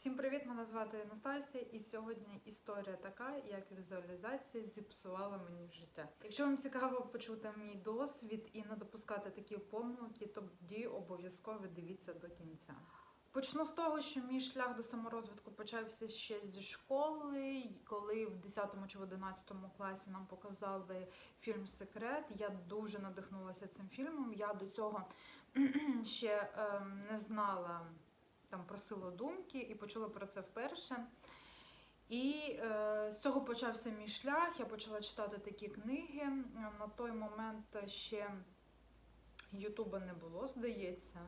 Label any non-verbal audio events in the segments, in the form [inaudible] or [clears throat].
Всім привіт! Мене звати Анастасія, і сьогодні історія така, як візуалізація зіпсувала мені життя. Якщо вам цікаво почути мій досвід і не допускати такі помилки, тоді обов'язково дивіться до кінця. Почну з того, що мій шлях до саморозвитку почався ще зі школи, коли в 10 чи в 11 класі нам показали фільм Секрет. Я дуже надихнулася цим фільмом. Я до цього [clears throat] ще ем, не знала там просила думки і почула про це вперше. І е, з цього почався мій шлях. Я почала читати такі книги. На той момент ще Ютуба не було, здається.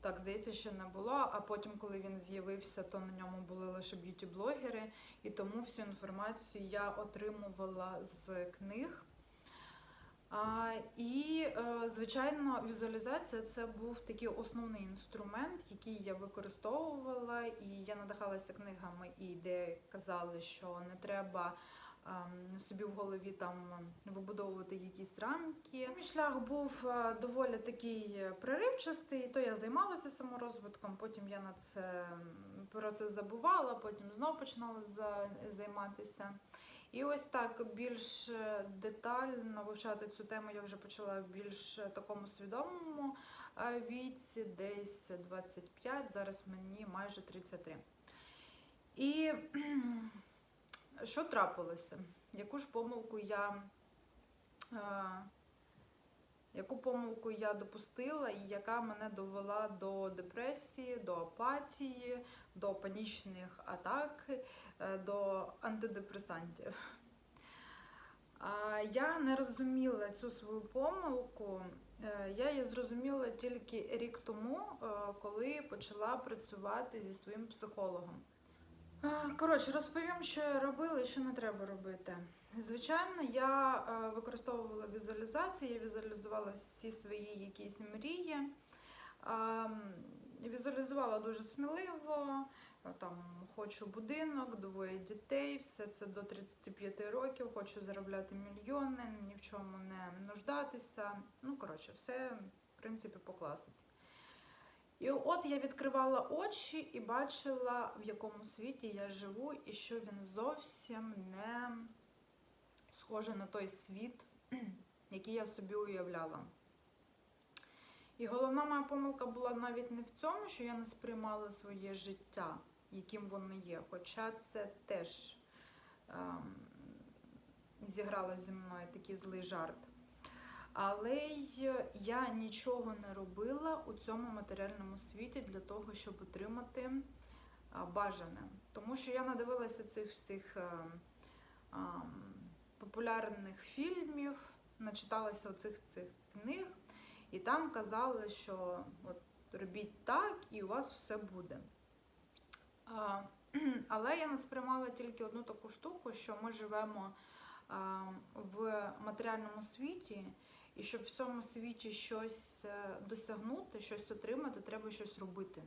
Так, здається, ще не було. А потім, коли він з'явився, то на ньому були лише б'юті-блогери, і тому всю інформацію я отримувала з книг. А, і, е, звичайно, візуалізація це був такий основний інструмент, який я використовувала, і я надихалася книгами, і де казали, що не треба ем, собі в голові там вибудовувати якісь рамки. Мій шлях був е, доволі такий проривчастий, то я займалася саморозвитком, потім я на це про це забувала, потім знову починала за- займатися. І ось так більш е, детально вивчати цю тему я вже почала в більш е, такому свідомому е, віці, десь 25, зараз мені майже 33. І що трапилося? Яку ж помилку я. Яку помилку я допустила, і яка мене довела до депресії, до апатії, до панічних атак, е, до антидепресантів. Я не розуміла цю свою помилку. Е, Я її зрозуміла тільки рік тому, е, коли почала працювати зі своїм психологом. Коротше, розповім, що я робила і що не треба робити. Звичайно, я е, використовувала візуалізацію, я візуалізувала всі свої якісь мрії. Ем, Візуалізувала дуже сміливо, там хочу будинок, двоє дітей, все це до 35 років, хочу заробляти мільйони, ні в чому не нуждатися. Ну, коротше, все, в принципі, по класиці. І от я відкривала очі і бачила, в якому світі я живу, і що він зовсім не схожий на той світ, [clears throat] який я собі уявляла. І головна моя помилка була навіть не в цьому, що я не сприймала своє життя, яким воно є. Хоча це теж ем, зіграло зі мною такий злий жарт. Але й я нічого не робила у цьому матеріальному світі для того, щоб отримати бажане. Тому що я надивилася цих всіх е, популярних фільмів, начиталася оцих цих книг, і там казали, що от робіть так, і у вас все буде. [clears throat] Але я не сприймала тільки одну таку штуку, що ми живемо в матеріальному світі, і щоб в цьому світі щось е, досягнути, щось отримати, треба щось робити.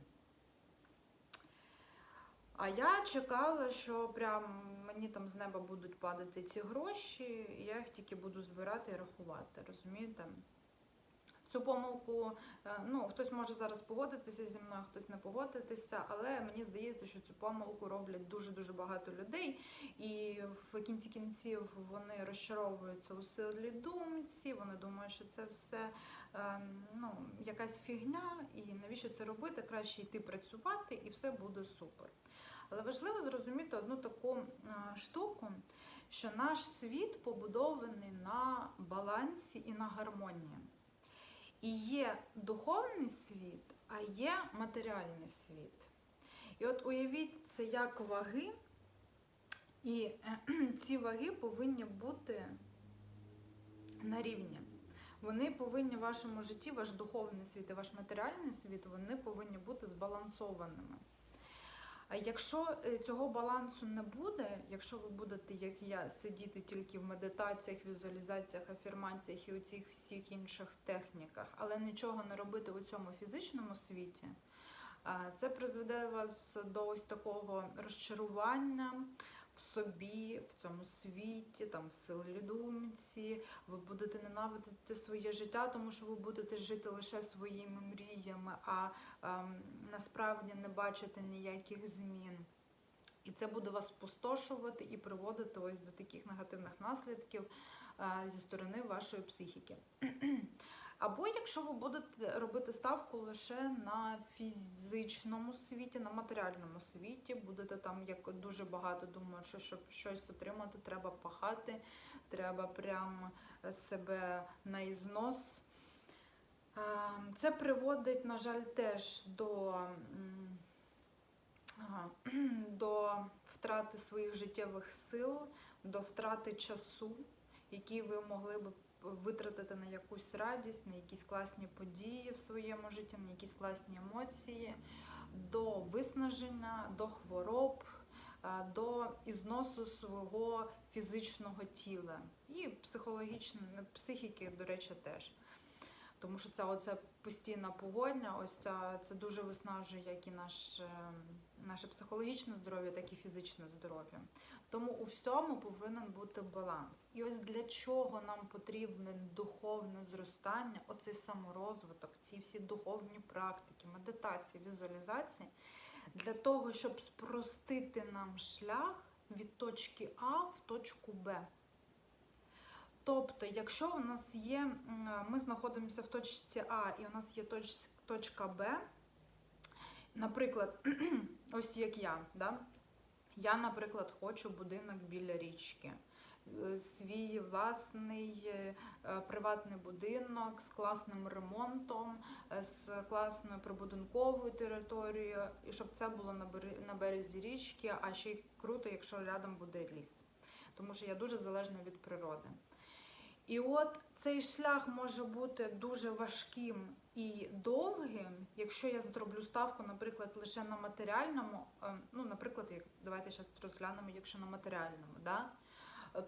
А я чекала, що прям мені там з неба будуть падати ці гроші, і я їх тільки буду збирати і рахувати, розумієте? Цю помилку, е, ну, хтось може зараз погодитися зі мною, хтось не погодитися, але мені здається, що цю помилку роблять дуже-дуже багато людей, і в кінці кінців вони розчаровуються у силі думці, вони думають, що це все ем, ну, якась фігня, і навіщо це робити? Краще йти працювати, і все буде супер. Але важливо зрозуміти одну таку е, штуку, що наш світ побудований на балансі і на гармонії. І є духовний світ, а є матеріальний світ. І от уявіть це як ваги, і [clears throat] ці ваги повинні бути на рівні. Вони повинні в вашому житті, ваш духовний світ і ваш матеріальний світ, вони повинні бути збалансованими. Якщо е, цього балансу не буде, якщо ви будете, як я, сидіти тільки в медитаціях, візуалізаціях, афірмаціях і у цих всіх інших техніках, але нічого не робити у цьому фізичному світі, це призведе вас до ось такого розчарування, в собі, в цьому світі, там в силі думці. Ви будете ненавидити своє життя, тому що ви будете жити лише своїми мріями, а ем, насправді не бачите ніяких змін. І це буде вас спустошувати і приводити ось до таких негативних наслідків е, зі сторони вашої психіки. [clears throat] Або якщо ви будете робити ставку лише на фізичному світі, на матеріальному світі, будете там як дуже багато думати, що щоб щось отримати, треба пахати, треба прям себе на ізнос. Е, Це приводить, на жаль, теж до, [clears throat] до втрати своїх життєвих сил, до втрати часу, який ви могли б витратити на якусь радість, на якісь класні події в своєму житті, на якісь класні емоції, до виснаження, до хвороб, е, до ізносу свого фізичного тіла і психологічної психіки, до речі, теж. Тому що ця оця постійна погодня, ось ця це дуже виснажує як і наше, наше психологічне здоров'я, так і фізичне здоров'я. Тому у всьому повинен бути баланс. І ось для чого нам потрібне духовне зростання, оцей саморозвиток, ці всі духовні практики, медитації, візуалізації, для того, щоб спростити нам шлях від точки А в точку Б. Тобто, якщо у нас є, ми знаходимося в точці А і у нас є точ- точка Б, наприклад, [clears throat] ось як я, да? я, наприклад, хочу будинок біля річки. Е, Свій власний е, е, приватний будинок з класним ремонтом, з класною прибудинковою територією, і щоб це було на березі річки, а ще й круто, якщо рядом буде ліс. Тому що я дуже залежна від природи. І от цей шлях може бути дуже важким і довгим, якщо я зроблю ставку, наприклад, лише на матеріальному. е, Ну, наприклад, давайте зараз розглянемо, якщо на матеріальному, да?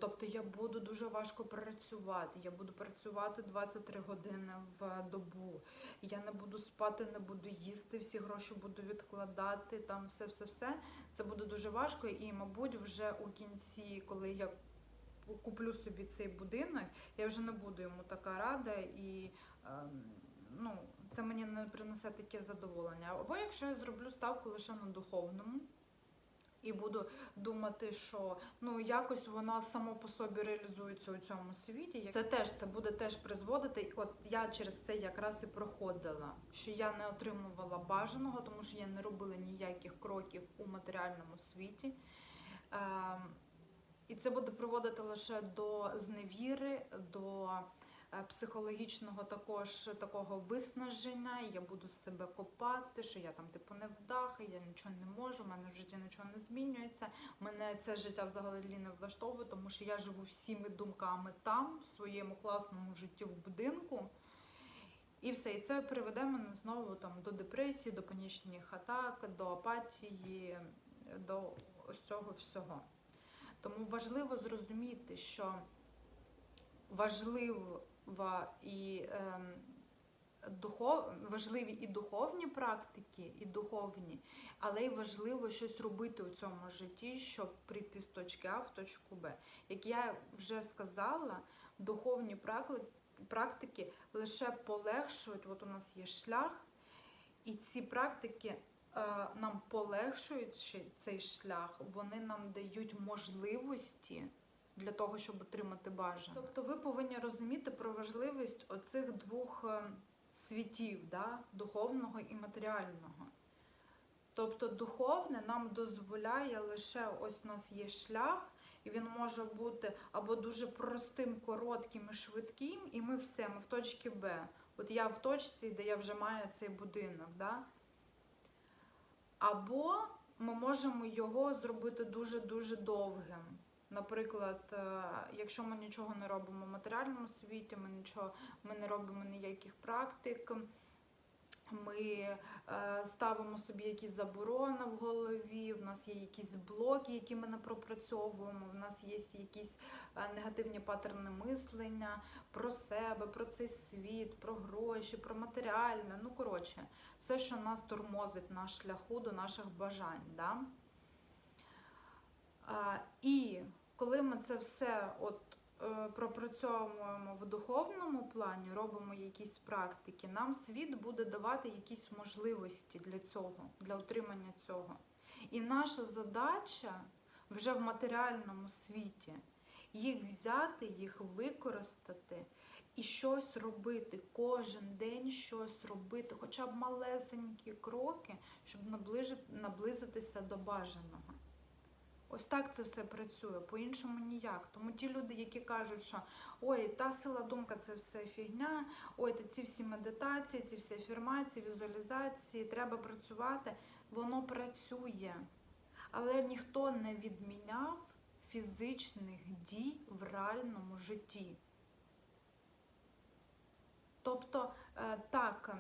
Тобто я буду дуже важко працювати. Я буду працювати 23 години в добу. Я не буду спати, не буду їсти, всі гроші буду відкладати, там все, все, все. Це буде дуже важко, і, мабуть, вже у кінці, коли я куплю собі цей будинок, я вже не буду йому така рада, і ем, ну, це мені не принесе таке задоволення. Або якщо я зроблю ставку лише на духовному. І буду думати, що ну якось вона само по собі реалізується у цьому світі. Це теж це буде теж призводити. От я через це якраз і проходила, що я не отримувала бажаного, тому що я не робила ніяких кроків у матеріальному світі. Ем, і це буде приводити лише до зневіри, до е, психологічного також такого виснаження. Я буду себе копати, що я там типу не невдаха, я нічого не можу, в мене в житті нічого не змінюється. Мене це життя взагалі не влаштовує, тому що я живу всіми думками там, в своєму класному житті в будинку. І все, і це приведе мене знову там до депресії, до панічних атак, до апатії, до ось цього всього. Тому важливо зрозуміти, що важлива і ем, духов, важливі і духовні практики, і духовні, але й важливо щось робити у цьому житті, щоб прийти з точки А в точку Б. Як я вже сказала, духовні практики лише полегшують, от у нас є шлях, і ці практики е, нам полегшуючи цей шлях, вони нам дають можливості для того, щоб отримати бажане. Тобто ви повинні розуміти про важливість оцих двох е, світів, да? духовного і матеріального. Тобто духовне нам дозволяє лише ось у нас є шлях, і він може бути або дуже простим, коротким і швидким, і ми все, ми в точці Б. От я в точці, де я вже маю цей будинок. Да? Або ми можемо його зробити дуже-дуже довгим. Наприклад, е, якщо ми нічого не робимо в матеріальному світі, ми нічого ми не робимо ніяких практик, ми е, ставимо собі якісь заборони в голові, в нас є якісь блоки, які ми не пропрацьовуємо, в нас є якісь е, негативні паттерни мислення про себе, про цей світ, про гроші, про матеріальне. Ну, коротше, все, що нас тормозить на шляху до наших бажань. Да? І коли ми це все от е, пропрацьовуємо в духовному плані, робимо якісь практики, нам світ буде давати якісь можливості для цього, для отримання цього. І наша задача вже в матеріальному світі їх взяти, їх використати і щось робити, кожен день щось робити, хоча б малесенькі кроки, щоб наблизитися до бажаного. Ось так це все працює, по-іншому ніяк. Тому ті люди, які кажуть, що ой, та сила думка це все фігня, ой, та ці всі медитації, ці всі афірмації, візуалізації, треба працювати, воно працює. Але ніхто не відміняв фізичних дій в реальному житті. Тобто, е, так,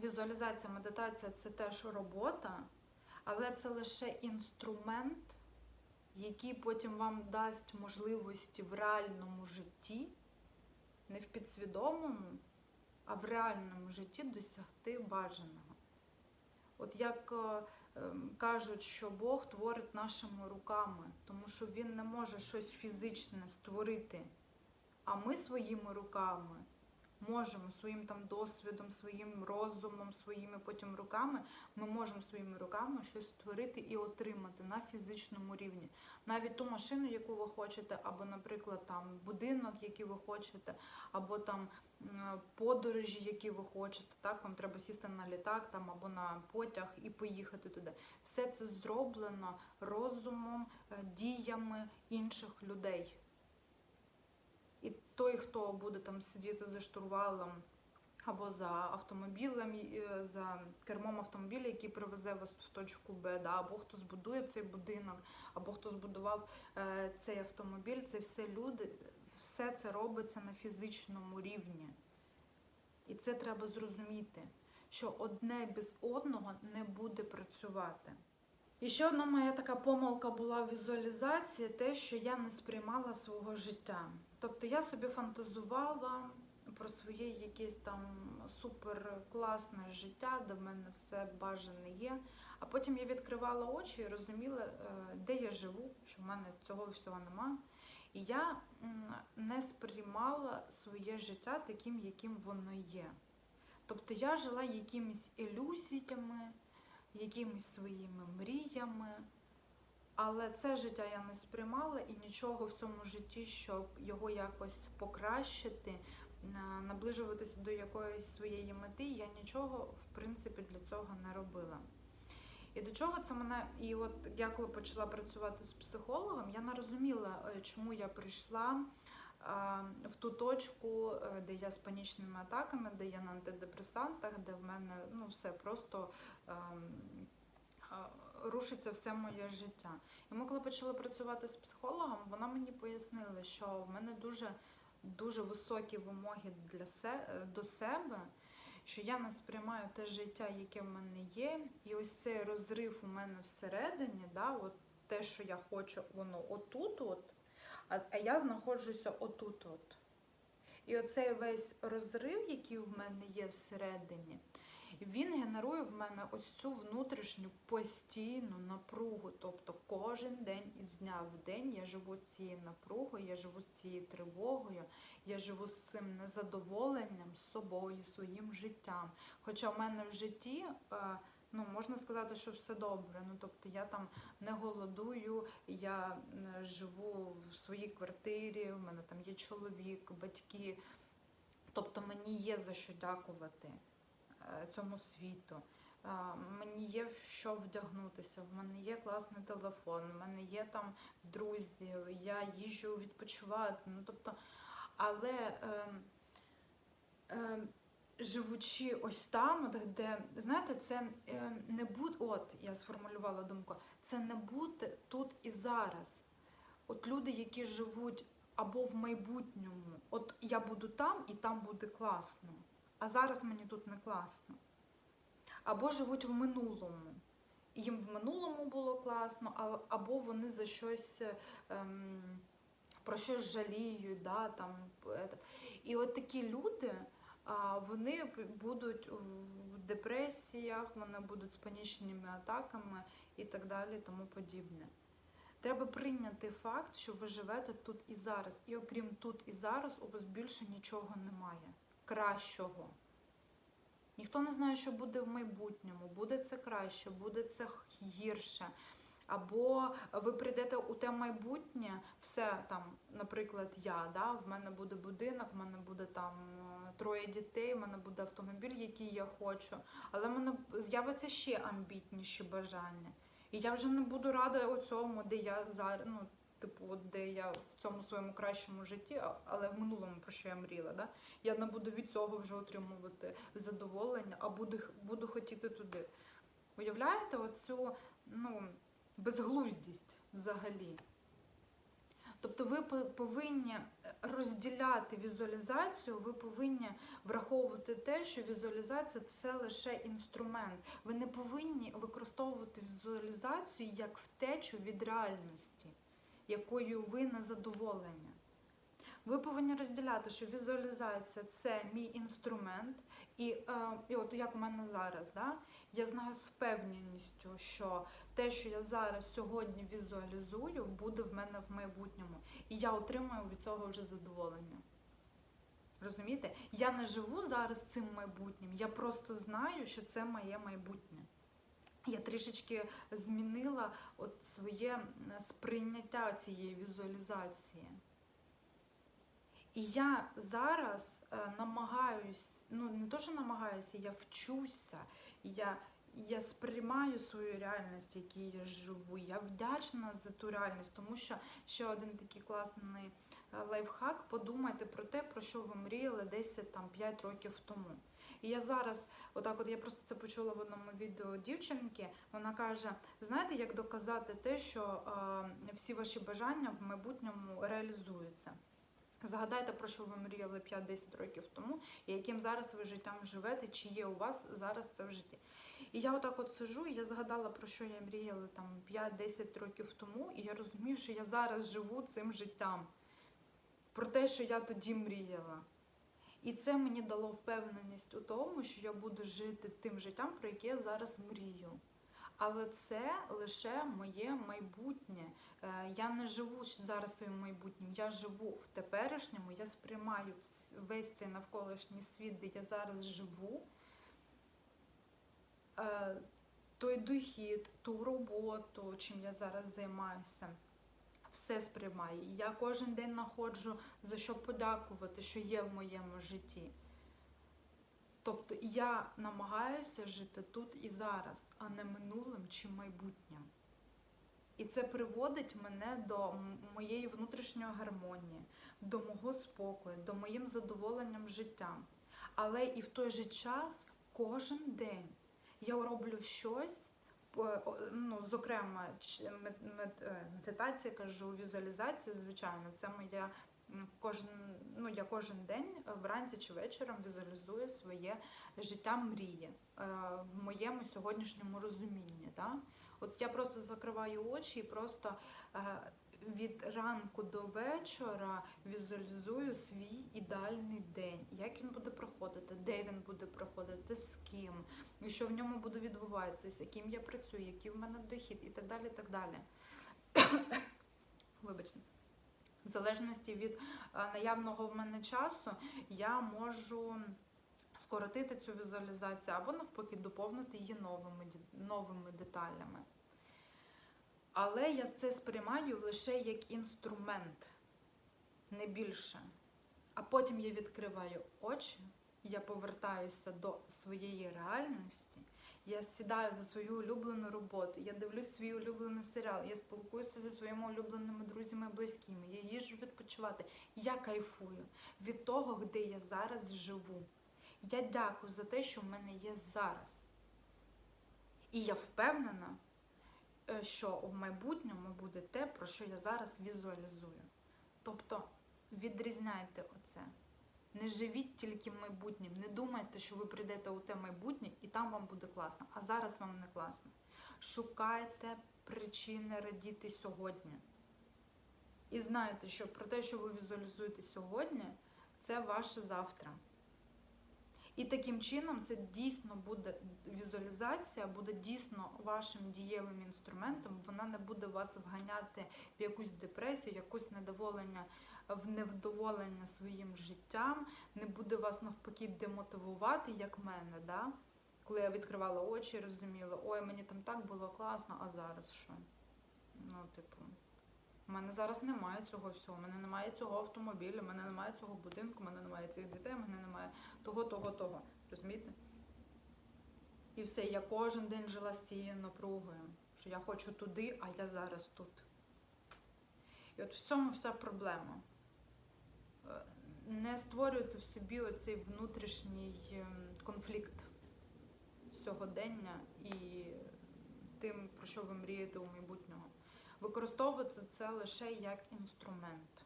візуалізація, медитація це теж робота, але це лише інструмент, який потім вам дасть можливості в реальному житті, не в підсвідомому, а в реальному житті досягти бажаного. От як е, ем, кажуть, що Бог творить нашими руками, тому що Він не може щось фізичне створити. А ми своїми руками можемо своїм там досвідом, своїм розумом, своїми потім руками, ми можемо своїми руками щось створити і отримати на фізичному рівні. Навіть ту машину, яку ви хочете, або, наприклад, там будинок, який ви хочете, або там подорожі, які ви хочете. Так, вам треба сісти на літак там або на потяг і поїхати туди. Все це зроблено розумом, е, діями інших людей. Той, хто буде там сидіти за штурвалом або за автомобілем, е, за кермом автомобіля, який привезе вас в точку Б, да, або хто збудує цей будинок, або хто збудував е, цей автомобіль, це все люди, все це робиться на фізичному рівні. І це треба зрозуміти, що одне без одного не буде працювати. І ще одна моя така помилка була в візуалізації, те, що я не сприймала свого життя. Тобто я собі фантазувала про своє якесь там супер класне життя, де в мене все бажане є. А потім я відкривала очі і розуміла, е, де я живу, що в мене цього всього нема. І я не сприймала своє життя таким, яким воно є. Тобто я жила якимись ілюзіями, якимись своїми мріями. Але це життя я не сприймала і нічого в цьому житті, щоб його якось покращити, наближуватися до якоїсь своєї мети, я нічого в принципі для цього не робила. І до чого це мене, і от я коли почала працювати з психологом, я не розуміла, е, чому я прийшла в ту точку, е, де я з панічними атаками, де я на антидепресантах, де в мене ну, все просто ем, рушиться все моє життя. І ми, коли почали працювати з психологом, вона мені пояснила, що в мене дуже, дуже високі вимоги для се, е, до себе, що я не сприймаю те життя, яке в мене є, і ось цей розрив у мене всередині, да, от те, що я хочу, воно отут, от, а, я знаходжуся отут. от. І оцей весь розрив, який в мене є всередині, він генерує в мене ось цю внутрішню постійну напругу. Тобто кожен день із дня в день я живу з цією напругою, я живу з цією тривогою, я живу з цим незадоволенням собою, своїм життям. Хоча в мене в житті. е, Ну, можна сказати, що все добре. Ну, тобто я там не голодую, я е, живу в своїй квартирі, в мене там є чоловік, батьки. Тобто мені є за що дякувати е, цьому світу. Е, Мені є в що вдягнутися, в мене є класний телефон, в мене є там друзі, я їжджу відпочивати. Ну, тобто, але е, е, живучи ось там, де, знаєте, це е, не бути, от я сформулювала думку, це не бути тут і зараз. От люди, які живуть або в майбутньому, от я буду там і там буде класно, а зараз мені тут не класно. Або живуть в минулому. Їм в минулому було класно, або вони за щось ем, про щось жаліють, да, там. І от такі люди, вони будуть в депресіях, вони будуть з панічними атаками і так далі, тому подібне. Треба прийняти факт, що ви живете тут і зараз. І окрім тут і зараз, у вас більше нічого немає. Кращого. Ніхто не знає, що буде в майбутньому. Буде це краще, буде це гірше. Або ви прийдете у те майбутнє, все там, наприклад, я, да, в мене буде будинок, в мене буде там е, троє дітей, в мене буде автомобіль, який я хочу, але в мене з'явиться ще амбітніші бажання. І я вже не буду рада у цьому, де я зараз, ну, типу, де я в цьому своєму кращому житті, але в минулому про що я мріяла, да? я не буду від цього вже отримувати задоволення, а буду, буду хотіти туди. Уявляєте оцю ну, безглуздість взагалі? Тобто ви повинні розділяти візуалізацію, ви повинні враховувати те, що візуалізація це лише інструмент. Ви не повинні використовувати візуалізацію як втечу від реальності, якою ви не задоволені. Ви повинні розділяти, що візуалізація це мій інструмент, і, е, і от як у мене зараз, да? я знаю з впевненістю, що те, що я зараз сьогодні візуалізую, буде в мене в майбутньому. І я отримаю від цього вже задоволення. Розумієте? Я не живу зараз цим майбутнім, я просто знаю, що це моє майбутнє. Я трішечки змінила от своє сприйняття цієї візуалізації. І я зараз е, намагаюсь, ну не то, що намагаюся, я вчуся, я, я сприймаю свою реальність, в якій я живу. Я вдячна за ту реальність, тому що ще один такий класний е, лайфхак. Подумайте про те, про що ви мріяли десь там 5 років тому. І я зараз, отак, от я просто це почула в одному відео дівчинки. Вона каже: знаєте, як доказати те, що е, всі ваші бажання в майбутньому реалізуються? Згадайте, про що ви мріяли 5-10 років тому, і яким зараз ви життям живете, чи є у вас зараз це в житті. І я отак от сижу, і я згадала, про що я мріяла там 5-10 років тому, і я розумію, що я зараз живу цим життям. Про те, що я тоді мріяла. І це мені дало впевненість у тому, що я буду жити тим життям, про яке я зараз мрію. Але це лише моє майбутнє. Е, Я не живу зараз своїм майбутнім, я живу в теперішньому, я сприймаю весь цей навколишній світ, де я зараз живу. Е, Той дохід, ту роботу, чим я зараз займаюся, все сприймаю. Я кожен день знаходжу за що подякувати, що є в моєму житті. Тобто я намагаюся жити тут і зараз, а не минулим чи майбутнім. І це приводить мене до моєї внутрішньої гармонії, до мого спокою, до моїм задоволенням життям. Але і в той же час кожен день я роблю щось, ну, зокрема, е, медитація, кажу, візуалізація, звичайно, це моя кожен, ну, я кожен день вранці чи вечором візуалізую своє життя мрії е, в моєму сьогоднішньому розумінні. Да? От я просто закриваю очі і просто е, від ранку до вечора візуалізую свій ідеальний день, як він буде проходити, де він буде проходити, з ким, і що в ньому буде відбуватися, з яким я працюю, який в мене дохід і так далі. так далі. [coughs] Вибачте. В залежності від е, наявного в мене часу я можу скоротити цю візуалізацію або навпаки доповнити її новими, новими деталями. Але я це сприймаю лише як інструмент, не більше. А потім я відкриваю очі, я повертаюся до своєї реальності, я сідаю за свою улюблену роботу, я дивлюсь свій улюблений серіал, я спілкуюся зі своїми улюбленими друзями і близькими, я їжджу відпочивати. Я кайфую від того, де я зараз живу. Я дякую за те, що в мене є зараз. І я впевнена, е, що в майбутньому буде те, про що я зараз візуалізую. Тобто відрізняйте оце. Не живіть тільки майбутнім. Не думайте, що ви прийдете у те майбутнє і там вам буде класно, а зараз вам не класно. Шукайте причини радіти сьогодні. І знайте, що про те, що ви візуалізуєте сьогодні, це ваше завтра. І таким чином це дійсно буде візуалізація, буде дійсно вашим дієвим інструментом. Вона не буде вас вганяти в якусь депресію, якусь недоволення, в невдоволення своїм життям, не буде вас навпаки демотивувати, як мене. Да? Коли я відкривала очі, розуміла, ой, мені там так було класно, а зараз що? Ну, типу, у мене зараз немає цього всього, у мене немає цього автомобіля, у мене немає цього будинку, у мене немає цих дітей, у мене немає того, того, того. Розумієте? І все, я кожен день жила з цією напругою, що я хочу туди, а я зараз тут. І от в цьому вся проблема. Е, Не створюйте в собі оцей внутрішній ем, конфлікт сьогодення і тим, про що ви мрієте у майбутнього. Використовуйте це лише як інструмент.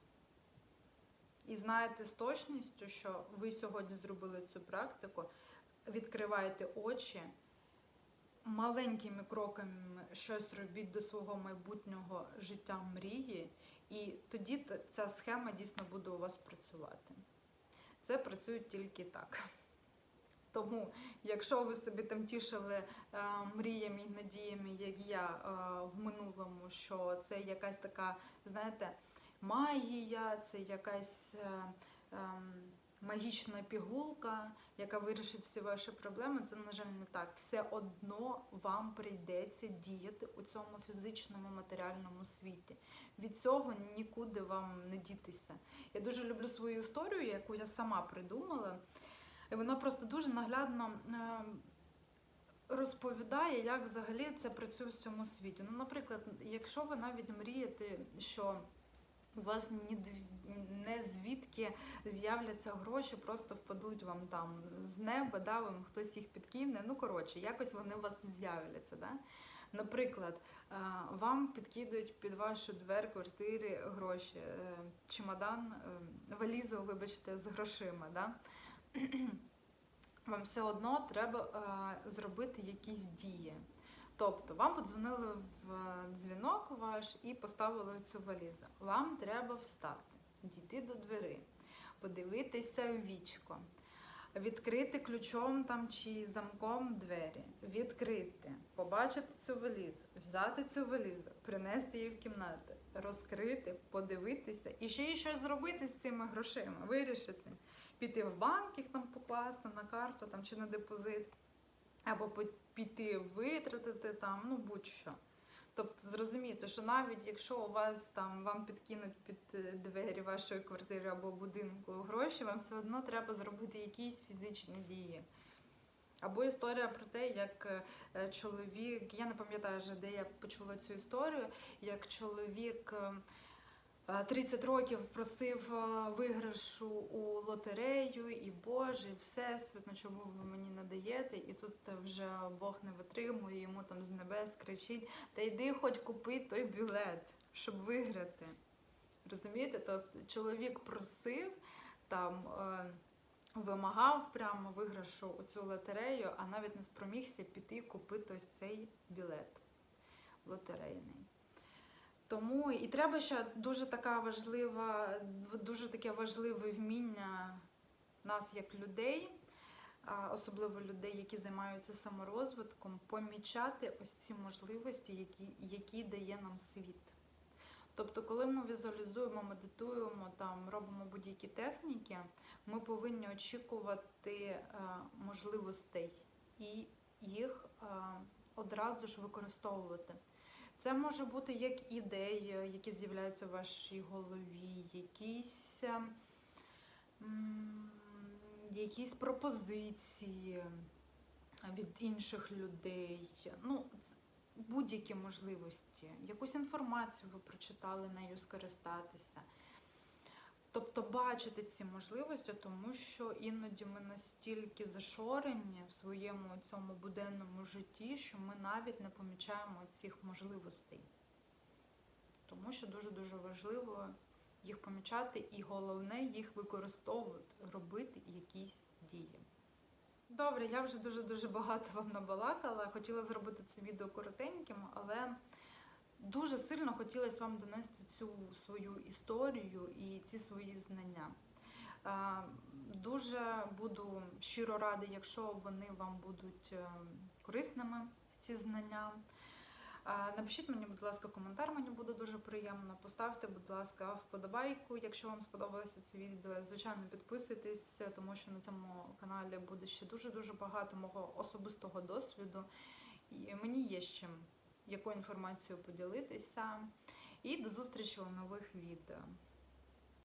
І знаєте з точністю, що ви сьогодні зробили цю практику, відкриваєте очі, маленькими кроками щось робіть до свого майбутнього життя мрії, і тоді ця схема дійсно буде у вас працювати. Це працює тільки так. Тому, якщо ви собі там тішили е, мріями і надіями, як я е, в минулому, що це якась така, знаєте, магія, це якась е, ем, магічна пігулка, яка вирішить всі ваші проблеми, це, на жаль, не так. Все одно вам прийдеться діяти у цьому фізичному матеріальному світі. Від цього нікуди вам не дітися. Я дуже люблю свою історію, яку я сама придумала. І вона просто дуже наглядно е, розповідає, як взагалі це працює в цьому світі. Ну, наприклад, якщо ви навіть мрієте, що у вас не звідки з'являться гроші, просто впадуть вам там з неба, да, вам хтось їх підкине. Ну, коротше, якось вони у вас з'являться. Да? Наприклад, е, вам підкидують під вашу двер квартири гроші, е, чемодан, валізу, вибачте, з грошима. Да? [clears throat] Вам все одно треба е, зробити якісь дії. Тобто вам подзвонили в дзвінок ваш і поставили цю валізу. Вам треба встати, дійти до двері, подивитися у вічко, відкрити ключом там чи замком двері, відкрити, побачити цю валізу, взяти цю валізу, принести її в кімнату, розкрити, подивитися і ще й щось зробити з цими грошима, вирішити. Піти в банк їх там покласти на карту там, чи на депозит, або піти витратити там, ну будь-що. Тобто зрозуміти, що навіть якщо у вас там вам підкинуть під е, двері вашої квартири або будинку гроші, вам все одно треба зробити якісь фізичні дії. Або історія про те, як е, чоловік, я не пам'ятаю вже, де я почула цю історію, як чоловік е, е, 30 років просив е, виграшу у лотерею, і Боже, і всесвіт, ну чому ви мені не даєте? І тут е, вже Бог не витримує, йому там з небес кричить: та йди хоч купи той білет, щоб виграти. Розумієте? Тобто чоловік просив там. е, Вимагав прямо виграшу у цю лотерею, а навіть не спромігся піти купити ось цей білет лотерейний. Тому і треба ще дуже така важлива, дуже таке важливе вміння нас як людей, особливо людей, які займаються саморозвитком, помічати ось ці можливості, які, які дає нам світ. Тобто, коли ми візуалізуємо, медитуємо, там робимо будь-які техніки, ми повинні очікувати е, можливостей і їх е, одразу ж використовувати. Це може бути як ідеї, які з'являються в вашій голові, якісь, е, якісь пропозиції від інших людей. Ну, будь-які можливості, якусь інформацію ви прочитали, нею скористатися. Тобто бачити ці можливості, тому що іноді ми настільки зашорені в своєму цьому буденному житті, що ми навіть не помічаємо цих можливостей. Тому що дуже-дуже важливо їх помічати і головне їх використовувати, робити якісь дії. Добре, я вже дуже-дуже багато вам набалакала. Хотіла зробити це відео коротеньким, але дуже сильно хотілося вам донести цю свою історію і ці свої знання. Е, Дуже буду щиро рада, якщо вони вам будуть е, корисними, ці знання. Е, Напишіть мені, будь ласка, коментар, мені буде дуже приємно. Поставте, будь ласка, вподобайку, якщо вам сподобалося це відео. Звичайно, підписуйтесь, тому що на цьому каналі буде ще дуже-дуже багато мого особистого досвіду. І мені є з чим якою інформацією поділитися. І до зустрічі у нових відео.